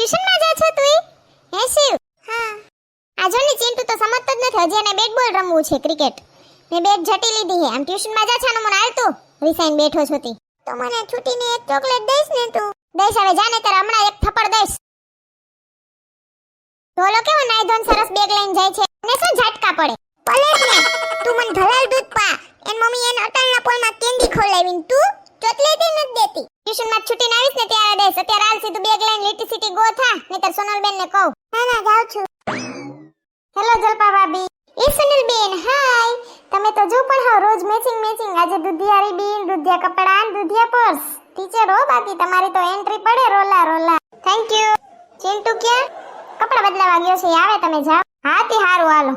ટ્યુશનમાં જા છો તું હે શિવ? હા. આ જો ને ચિંટુ તો સમજતો જ નથી. હજી એને બેટ બોલ રમવું છે ક્રિકેટ મેં બેટ જટી લીધી હે આમ ટ્યુશનમાં જા છે ને મને હાલતું રિસાઈન બેઠો છો તી. તો મને છૂટીને એક ચોકલેટ દઈશ ને તું. દઈશ હવે જાને તારે હમણાં એક થપ્પડ દઈશ. ઢોલો કેવો નાઈ ધોન સરસ બેગ લઈને જાય છે? ને શું ઝટકા પડે? ભલે ને. તું મને ધલાલ દૂધ પા. એન મમ્મી એન અટલના પોલમાં કેન્ડી ખોલાવીને તું ચોકલેટ નથી દેતી ટ્યુશનમાં છૂટીને આવીશ ને ત્યારે દઈશ અત્યારે હાલ સીધું બેગ લઈને લીટી સીટી ગો થા નહીતર સોનલબેન ને કહું. ના ના જાઉં છું. હેલો જલપા ભાભી એ સુનિલબેન હાય તમે તો જો પણ હો રોજ મેચિંગ મેચિંગ આજે દુધિયારી બિલ દુધિયા કપડાં અને દુધિયા પર્સ ટીચર હો બાકી તમારી તો એન્ટ્રી પડે રોલા રોલા. થેન્ક યુ ચિંટુ ક્યાં? કપડા બદલાવા ગયો છે આવે તમે જાઓ. હા તે હારું હાલો.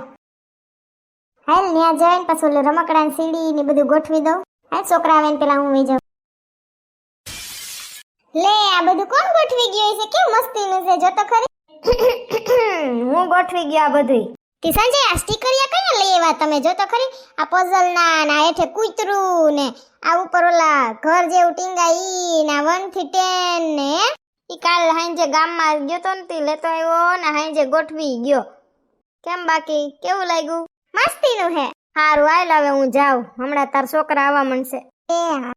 હાલ ન્યા જઈને પછી ઓલું રમકડા સીડી ને બધું ગોઠવી દઉં. હાલ છોકરા આવે ને પેલા હું જાઉં. લે આ બધું કોણ ગોઠવી ગયું છે કેવું મસ્તીનું છે? જો તો ખરી. હું ગોઠવી ગયો આ બધું. તે સંજય આ સ્ટીકરિયા કયા લઈ આવ્યા તમે? જો તો ખરી. આ પઝલ ના ના હેઠે કૂતરું ને આ ઉપર ઓલા ઘર જેવું ટીંગા ઈ ના 1 થી 10 ને ઈ કાલ હાંજે ગામમાં ગયો તો ને તી લેતો આવ્યો ને હાંજે ગોઠવી ગયો. કેમ બાકી? કેવું લાગ્યું? મસ્તીનું હે હારું હાલ હવે હું જાઉં. હમણાં તાર છોકરા આવવા મળશે એ हाँ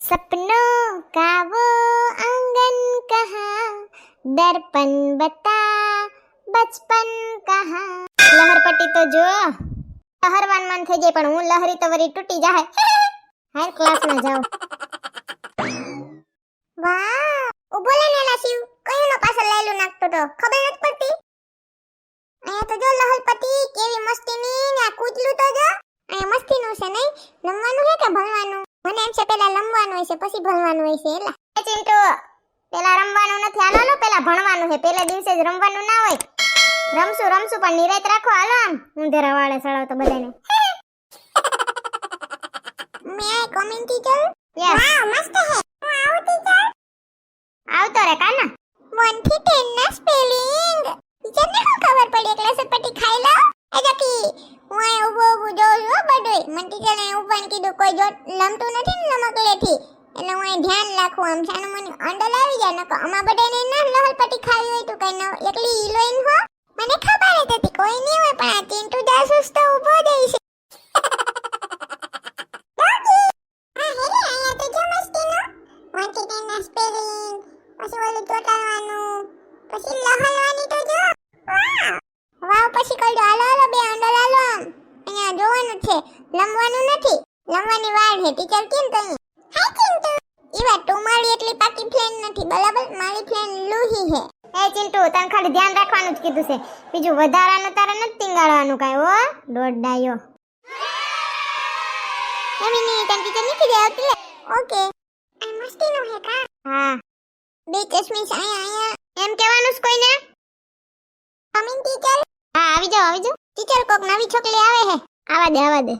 सपनों का वो आंगन कहाँ दर्पण बता बचपन कहाँ લહરપટ્ટી તો જો લહરવાન મન થઈ જાય પણ હું લહરી તો વરી તૂટી જાય હાલ ક્લાસમાં જાઉં વાહ ઉભો લે નેલા શિવ કયું નો પાછળ લાયલું નાખતો તો ખબર નથી પડતી અહીંયા તો જો લહરપતિ કેવી મસ્તીની ને આ કૂતલું તો જો અહીંયા મસ્તીનું છે નહીં લમવાનું છે કે ભણવાનું મને એમ છે પેલા લંબવાનું હોય છે પછી ભણવાનું હોય છે એલા એ ચિંટુ પેલા રમવાનું નથી હાલો હાલો પેલા ભણવાનું છે. પેલા દિવસે જ રમવાનું ના હોય. રમશું રમશું પણ નિરાત રાખો હાલો આમ. ઊંધેરા વાળે સળાવતો બધાને મે આઈ કમિંગ ટીચર વાહ મસ્ત હે હું આવું ટીચર આવતો રે કાના. 1 થી 10 ના સ્પેલિંગ ટીચરને શું ખબર પડી એકલા સપટી ખાઈ લો એ જકી હું અહીં ઊભો ઊભો જોઉં છું હો બધુંય એવું પણ કીધું, કોઈ જો લમતું નથી ને લમકલેથી એટલે હું અહીં ધ્યાન રાખું, આમ છાનું મને અંડલ આવી જાય નકો અમા બધાને ના લહલપટ્ટી ખાવી હોય તો કઈ ન, એકલી હિરોઈન હો, મને ખબર હતી, કોઈ નહીં હોય, પણ આ ચિંટુ જાસૂસ તો લંબવાની વાર છે ટીચર કેમ તઈ? હાય ચિંટુ. ઈવા તું મારી એટલી પાકી ફ્રેન્ડ નથી બરાબર? મારી ફ્રેન્ડ લુહી હે. એ ચિંટુ તને ખાલી ધ્યાન રાખવાનું જ કીધું છે. બીજું વધારાનું તારે નથી ટીંગાડવાનું કાંઈ હો? દોડાયો એમીની તને ટીચર નીકળી જાય આવતી? લે ઓકે. આ નો હે કા? હા. બે ચશ્મીશ અહીંયા અહીંયા. એમ કહેવાનું છે કોઈને? કમિંગ ટીચર હા આવી જાઓ આવી જાઓ. ટીચર કોક નવી છોકરી આવે હે? આવા દે આવા દે.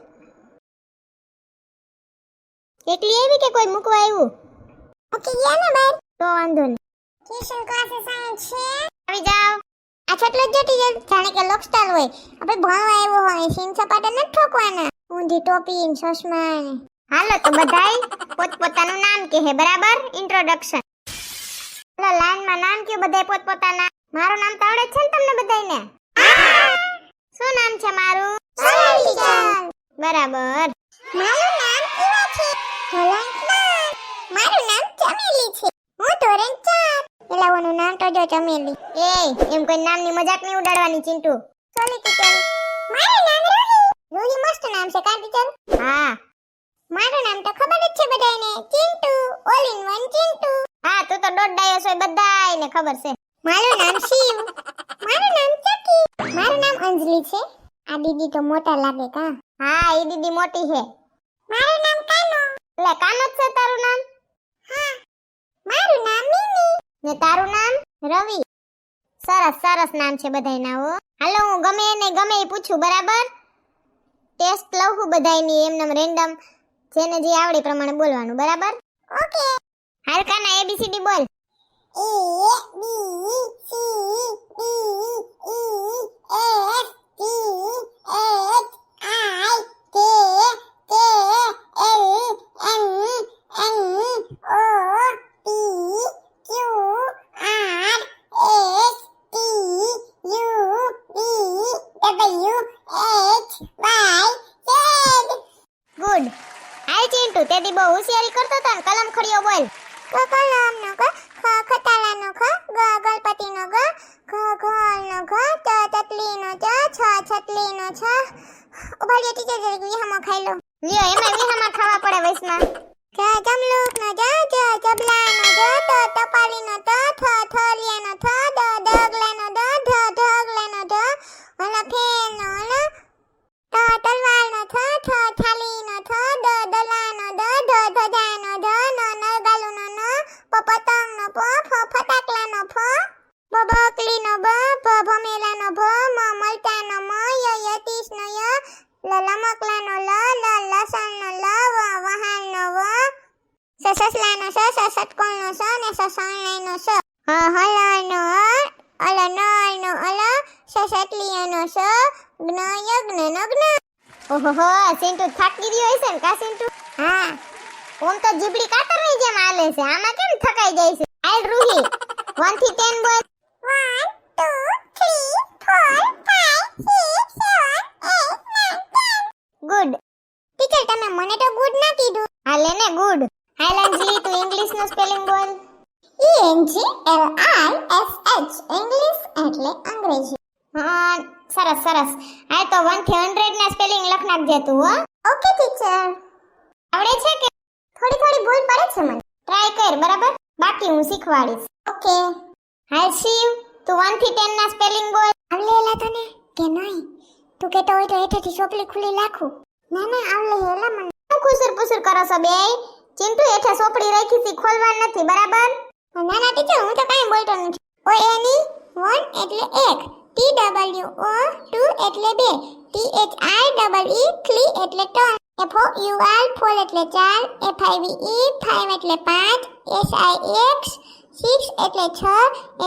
એકલી આવી કે કોઈ મૂકવા આવ્યું? મૂકી ગયા ને બાર તો વાંધો નહીં. ટ્યુશન ક્લાસીસ અહીંયા છે. આવી જાઓ. આ છોકરો જ જો જાણે કે લોક સ્ટાઇલ હોય. આપણે ભણવા આવ્યો હોય સીન સપાટા નથી ઠોકવાના. ઊંધી ટોપી ને ચશ્મા ને. હાલો તો બધાય પોતપોતાનું નામ કહે બરાબર? ઇન્ટ્રોડક્શન લાઈન લાઈનમાં નામ કે બધાય પોતપોતાના? મારું નામ તો આવડે છે ને તમને બધાયને? શું નામ છે મારું? બરાબર. મારું છે મારું નામ ચમેલી છે. હું ધોરણ 4 પેલાઓનું નામ તો જો ચમેલી. એ ખબર છે. મારું નામ શિવ. મારું નામ મારું નામ અંજલિ છે. આ દીદી તો મોટા લાગે, કા? હા, એ દીદી મોટી છે. મારું નામ લે છે તારું નામ? હા. મારું નામ મિમી. ને તારું નામ? રવિ. સરસ સરસ નામ છે બધાયના હો. હાલો હું ગમે એને ગમે એ પૂછું બરાબર? ટેસ્ટ લઉં છું બધાયની એમનેમ રેન્ડમ જેને જે આવડે પ્રમાણે બોલવાનું બરાબર? ઓકે. હાલ કાના એબીસીડી બોલ. એ B હોશિયારી કરતો હતો કલમ ખડીયો બોલ. ક કલમનો ક ખ ખટાલાનો ખ ગ ગણપતિનો ગ ઘ ઘરનો ઘ ચ ચટલીનો ચ છ છટલીનો છ. ઉભાડ્યો ટીચર જરીક વિહામાં ખાઈ લો લ્યો એમાં વિહામાં ખાવા પડે વૈસમાં જ જમલુકનો જ જ જબલાનો જ ત ટપાલીનો ત થ થ લમકલાનો લ લ લસણનો લ વ વહાણનો વ સસલાનો સ સ ષટકોણનો સ ને સ સ હ હલનો અ અલ નળનો અલ સ સ જ્ઞ યજ્ઞનો જ્ઞ ઓહો સિન્ટુ થાકી ગયો હશે ને કા સિન્ટુ હા ઓમ તો જીબડી કાતરની જેમ આલે છે આમાં કેમ થકાઈ જાય છે આલ રૂહી 1 થી 10 બોલ one two three four five six seven eight nine ten good teacher તમે મને તો ગુડ ના કીધું હાલે ને ગુડ હાઈલાન્જલી તું ઇંગ્લિશનું સ્પેલિંગ બોલ E N G L I S H English એટલે અંગ્રેજી હા સરસ સરસ હાલ તો 1 થી 100 ના સ્પેલિંગ લખ નાખજે તું હો. ઓકે ટીચર આવડે છે કે? થોડી થોડી ભૂલ પડે છે મને. ટ્રાય કર બરાબર? બાકી હું શીખવાડીશ. ઓકે હાય શિવ તું 1 થી 10 ના સ્પેલિંગ બોલ. આવલેલા તને? કે નહીં? તું કેતો હોય તો હેઠેથી ચોપલી ખુલી રાખું ના ના આવલે હેલા મને. શું કુસુર પુસુર કરો છો બે? ચિંટુ હેઠે સોપડી રાખી છે ખોલવા નથી બરાબર? ના ના ટીચર હું તો કાંઈ બોલતો નથી. ઓ એની વન એટલે એક. ટી ડબલ્યુ ઓ ટુ એટલે બે. T H I double E three એટલે ત્રણ. F O U R four એટલે ચાર. F I V E five એટલે પાંચ. એસ આઈ એક્સ સિક્સ એટલે છ.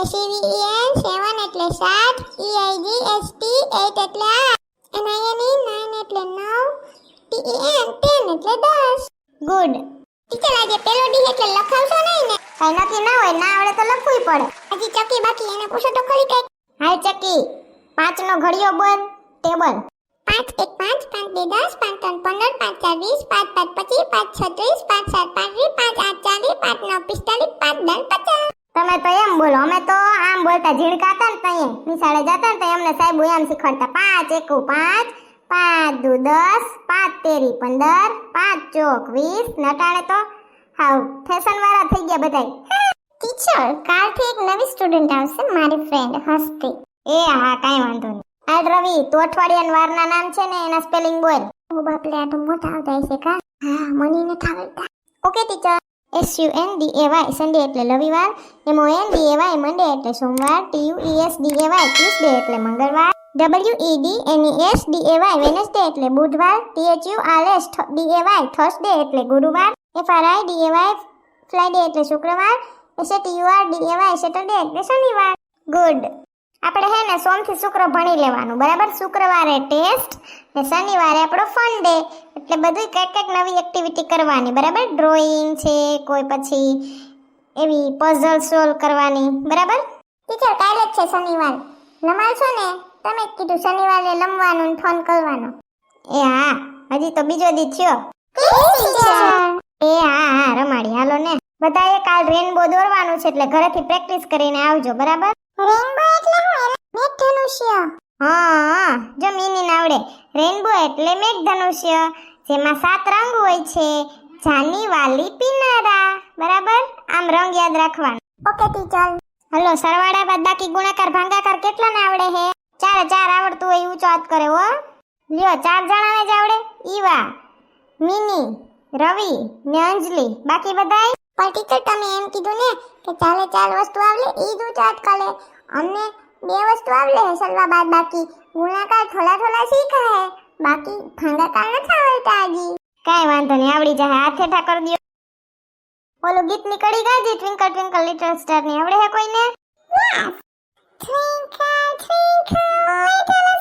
એસી વી ઈ એન સેવન એટલે સાત. E I G H T eight એટલે આઠ. N I N E nine એટલે નવ. ટી ઈ એન ટેન એટલે દસ. ગુડ ટીચર આજે પેલો ડી એટલે લખાવશો નહીં ને? કઈ નક્કી ના હોય, ના આવડે તો લખવું પડે. હજી ચકી બાકી, એને પૂછો તો ખરી કઈ હાલ ચકી પાંચ નો ઘડિયો બંધ ટેબલ. પાંચ એક પાંચ પાંચ બે દસ પાંચ ત્રણ પંદર પાંચ ચાર વીસ પાંચ પાંચ પચીસ પાંચ છત્રીસ પાંચ સાત પાંત્રીસ પાંચ આઠ ચાલીસ પાંચ નવ પિસ્તાલીસ પાંચ દસ પચાસ. તમે તો એમ બોલો અમે તો આમ બોલતા ઝીણકાતા ને તઈએ નિશાળે જતા ને તો એમને સાહેબ એમ શીખવાડતા પાંચ એકુ પાંચ પાંચ દુ દસ પાંચ તેરી પંદર પાંચ ચોક વીસ નટાણે તો હાવ ફેશન વાળા થઈ ગયા બધાય. ટીચર કાલથી એક નવી સ્ટુડન્ટ આવશે મારી ફ્રેન્ડ હસ્તી. એ હા કાંઈ વાંધો નહીં. હાલ રવિ તું અઠવાડિયાના વારના નામ છે ને એના સ્પેલિંગ બોલ. ઓ બાપલે આ તો મોટા આવતા છે કા? હા મને નથી થાવતા okay teacher S U N D A Y Sunday એટલે રવિવાર M O N D A Y Monday એટલે સોમવાર T U E S D A Y Tuesday એટલે મંગળવાર W E D N E S D A Y Wednesday એટલે બુધવાર T H U R S D A Y Thursday એટલે ગુરુવાર F R I D A Y Friday એટલે શુક્રવાર S T U R D A Y Saturday એટલે શનિવાર good. આપણે હે ને સોમથી શુક્ર ભણી લેવાનું બરાબર? શુક્રવારે ટેસ્ટ ને શનિવારે આપણો ફન ડે એટલે બધું કંઈક કંઈક નવી એક્ટિવિટી કરવાની બરાબર? ડ્રોઈંગ છે કોઈ પછી એવી પઝલ સોલ્વ કરવાની બરાબર? ટીચર કાલે જ છે શનિવાર. લમાડશો ને? તમે કીધું શનિવારે લમવાનું ફોન કરવાનો. એ હા હજી તો બીજો દી થયો. એ હા હા રમાડી. હાલો ને. બધાએ કાલ રેનબો દોરવાનું છે એટલે ઘરેથી પ્રેક્ટિસ કરીને આવજો બરાબર? રેનબો એટલે હું મેઘધનુષ્ય હા હા જો મીની આવડે. રેનબો એટલે મેઘધનુષ્ય જેમાં સાત રંગ હોય છે. જાની વાલી પીનારા બરાબર? આમ રંગ યાદ રાખવાનો. ઓકે ટીચર હલો સરવાળા બાદ બાકી ગુણાકાર ભાગાકાર કેટલાને આવડે હે? ચાર ચાર આવડતું હોય ઊંચો હાથ કરે હો. લ્યો ચાર જણાને જ આવડે. ઈવા મિની રવિ ને અંજલિ. બાકી બધાય? પણ તમે એમ કીધું ને કે ચાલે ચાર વસ્તુ આવલે, ઈ જ હાથ કરે અમને બે વસ્તુ આવલે સલવા બાદ, બાકી ગુણાકાર થોડા થોડા શીખા હે. બાકી ભાંગાકાર નથી આવડતા આજી કાંઈ વાંધો નહીં, આવડી જાય હાથે ઠા કરી દો ઓલું ગીત નીકળી ગાજી ટ્વિંકલ ટ્વિંકલ લિટલ સ્ટારની. આવડે હે કોઈને? ટ્વિંકલ ટ્વિંકલ little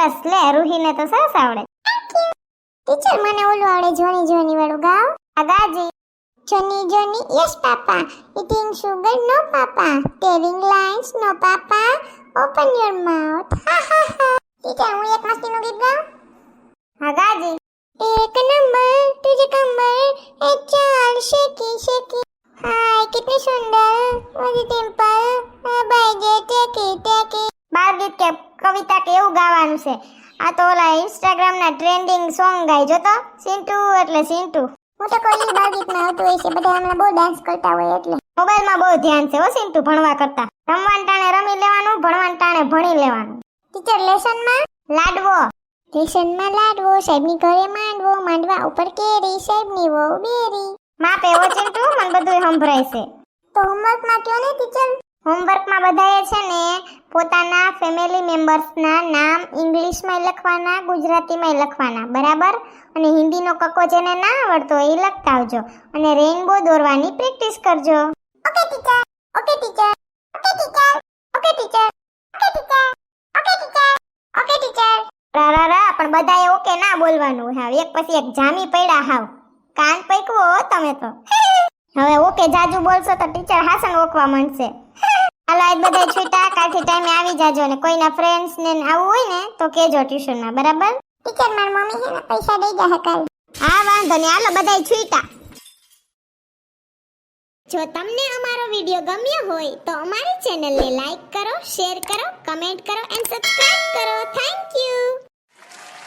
સરસ લે રૂહીને તો સરસ આવડે ટીચર મને ઓલું આવડે જોની જોની વાળું ગાવ આ ગાજી Johnny, Johnny, yes, Papa. Eating sugar, no, Papa. Telling lies, no, Papa. Open your mouth. Ha ha ha. Teacher હું એક મસ્તીનું ગીત ગાઉં છે. આ તો ઓલા ઇન્સ્ટાગ્રામ ના ટ્રેન્ડિંગ સોંગ ગાય. જો તો સિન્ટુ એટલે સિન્ટુ. હું તો કોઈ બાળગીતમાં આવતું હોય છે. બધા હમણાં બહુ ડાન્સ કરતા હોય એટલે. મોબાઈલમાં બહુ ધ્યાન છે હો સિન્ટુ ભણવા કરતા. રમવાન ટાણે રમી લેવાનું ભણવાન ટાણે ભણી લેવાનું. ટીચર લેસનમાં લાડવો. લેસનમાં લાડવો સાહેબની ઘરે માંડવો માંડવા ઉપર કેરી સાહેબની વહુ બેરી. માપે ઓ ચિંટુ મને બધું સંભળાય છે. તો હોમવર્કમાં કયો ને ટીચર હોમવર્કમાં બધાએ છે ને પોતાના ફેમિલી મેમ્બર્સના નામ ઇંગ્લિશમાં લખવાના ગુજરાતીમાં લખવાના બરાબર? અને હિન્દીનો કક્કો જેને ના આવડતો એ લખતા આવજો. અને રેઇનબો દોરવાની પ્રેક્ટિસ કરજો. Okay teacher okay teacher okay teacher okay teacher okay teacher okay teacher okay teacher રા રા રા પણ બધાએ ઓકે ના બોલવાનું. હાવ એક પછી એક જામી પડ્યા હાવ. કાન પૈકવો તમે તો. હવે ઓકે જાજુ બોલશો તો ટીચર હાસન ઓકવા માંડશે. હાલો આજ બધા છૂટા કાલથી ટાઈમે આવી જાજો ને કોઈના ફ્રેન્ડ્સ ને આવું હોય ને તો કેજો ટ્યુશનમાં બરાબર? ટીચર માર મમ્મી છે ને પૈસા દઈ જાય કાલ. હા વાંધો નહીં. હાલો બધાય છૂટા. જો તમને અમારો વીડિયો ગમ્યો હોય તો અમારી ચેનલને લાઈક કરો શેર કરો કમેન્ટ કરો એન્ડ સબસ્ક્રાઇબ કરો. Thank you